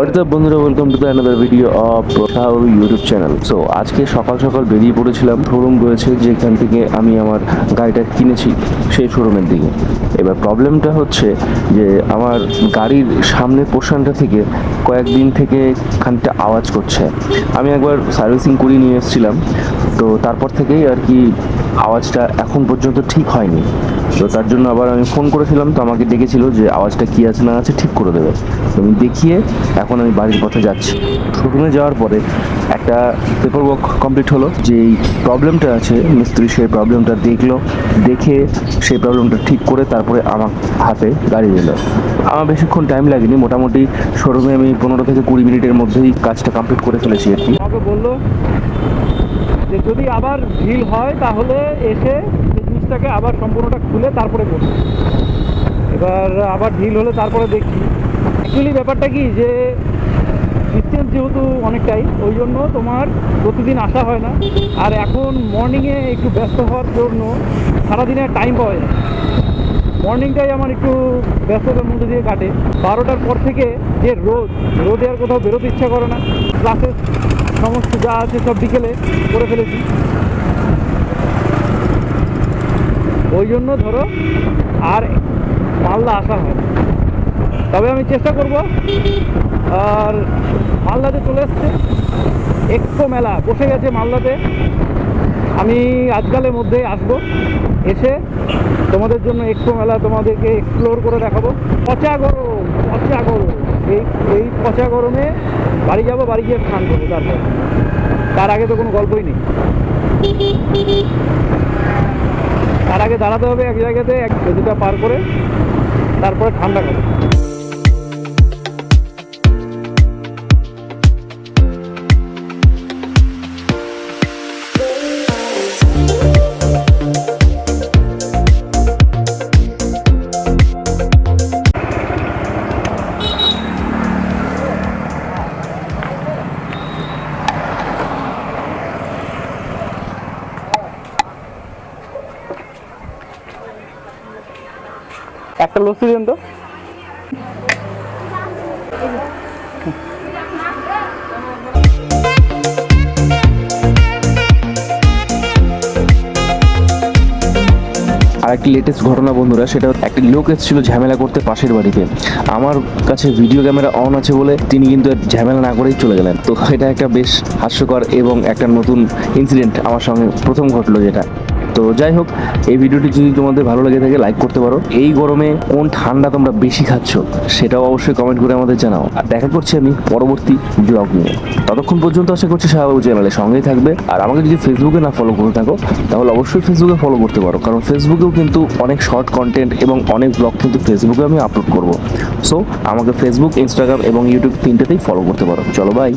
What's up বন্ধুরা? Welcome to the another video of প্রথাও YouTube channel so আজকে সকাল সকাল বেরিয়ে পড়েছিলাম। শোরুম রয়েছে, যেখান থেকে আমি আমার গাড়িটা কিনেছি সেই শোরুমের দিকে। এবার প্রবলেমটা হচ্ছে যে, আমার গাড়ির সামনের পোর্শনটা থেকে কয়েকদিন থেকে খানিকটা আওয়াজ করছে। আমি একবার সার্ভিসিং করিয়ে নিয়ে এসেছিলাম। তো, তারপর থেকেই আর কি আওয়াজটা এখন পর্যন্ত ঠিক হয়নি। তো তার জন্য আবার আমি ফোন করেছিলাম, তো আমাকে ডেকেছিল যে আওয়াজটা কী আছে না আছে ঠিক করে দেবে। তো আমি দেখিয়ে এখন আমি বাড়ির পথে যাচ্ছি। শোরুমে যাওয়ার পরে একটা পেপার ওয়ার্ক কমপ্লিট হলো যে এই প্রবলেমটা আছে, মিস্ত্রি সেই প্রবলেমটা দেখল, দেখে সেই প্রবলেমটা ঠিক করে তারপরে আমার হাতে গাড়ি দিল। আমার বেশিক্ষণ টাইম লাগেনি, মোটামুটি শোরুমে আমি পনেরো থেকে কুড়ি মিনিটের মধ্যেই কাজটা কমপ্লিট করে ফেলেছি আর কি। আমাকে বলল যে যদি আবার ঢিল হয় তাহলে এসে জিনিসটাকে আবার সম্পূর্ণটা খুলে তারপরে করবে এবার আবার ঢিল হলে তারপরে দেখি। অ্যাকচুয়ালি ব্যাপারটা কি যে ডিস্টেন্স যেহেতু অনেকটাই, ওই জন্য তোমার প্রতিদিন আসা হয় না। আর এখন মর্নিংয়ে একটু ব্যস্ত হওয়ার জন্য সারাদিনে টাইম পাওয়া যায় মর্নিংটাই আমার একটু ব্যস্ততার মধ্যে দিয়ে কাটে। বারোটার পর থেকে যে রোদ, রোদে আর কোথাও বেরোতে ইচ্ছা করে না। ক্লাসেস সমস্ত যা আছে সব বিকেলে করে ফেলেছি। ওই জন্য ধরো আর মালদা আসা হয় তবে আমি চেষ্টা করব, আর মালদাতে চলে এসছে। এক্সপো মেলা, বসে গেছে মালদাতে। আমি আজকালের মধ্যে আসব, এসে তোমাদের জন্য এক্সপো মেলা তোমাদেরকে এক্সপ্লোর করে দেখাবো। পচা গরম পচা গরম। এই এই পচা গরমে বাড়ি যাব, বাড়ি গিয়ে স্নান করব তারপর। তার আগে তো কোনো গল্পই নেই। তার আগে দাঁড়াতে হবে এক জায়গাতে এক নদীটা পার করে তারপরে ঠান্ডা খাব একটা লস্যি দিন তো। আর একটি লেটেস্ট ঘটনা বন্ধুরা, সেটা একটি লোক এসেছিল ঝামেলা করতে পাশের বাড়িতে। আমার কাছে ভিডিও ক্যামেরা অন আছে বলে তিনি কিন্তু ঝামেলা না করেই চলে গেলেন। তো এটা একটা বেশ হাস্যকর এবং একটা নতুন ইনসিডেন্ট আমার সঙ্গে প্রথম ঘটলো যেটা। তো যাই হোক, এই ভিডিওটি যদি তোমাদের ভালো লেগে থাকে লাইক করতে পারো। এই গরমে কোন ঠান্ডা তোমরা বেশি খাচ্ছ, সেটাও অবশ্যই কমেন্ট করে আমাদের জানাও। আর দেখা করছি আমি পরবর্তী ব্লগ নিয়ে। ততক্ষণ পর্যন্ত আশা করছি শাহবাবু চ্যানেলে সঙ্গেই থাকবে। আর আমাকে যদি ফেসবুকে না ফলো করে থাকো, তাহলে অবশ্যই ফেসবুকে ফলো করতে পারো। কারণ ফেসবুকেও কিন্তু অনেক শর্ট কন্টেন্ট এবং অনেক ব্লগ কিন্তু ফেসবুকে আমি আপলোড করব। সো আমাকে ফেসবুক ইনস্টাগ্রাম এবং ইউটিউব তিনটেতেই ফলো করতে পারো। চলো বাই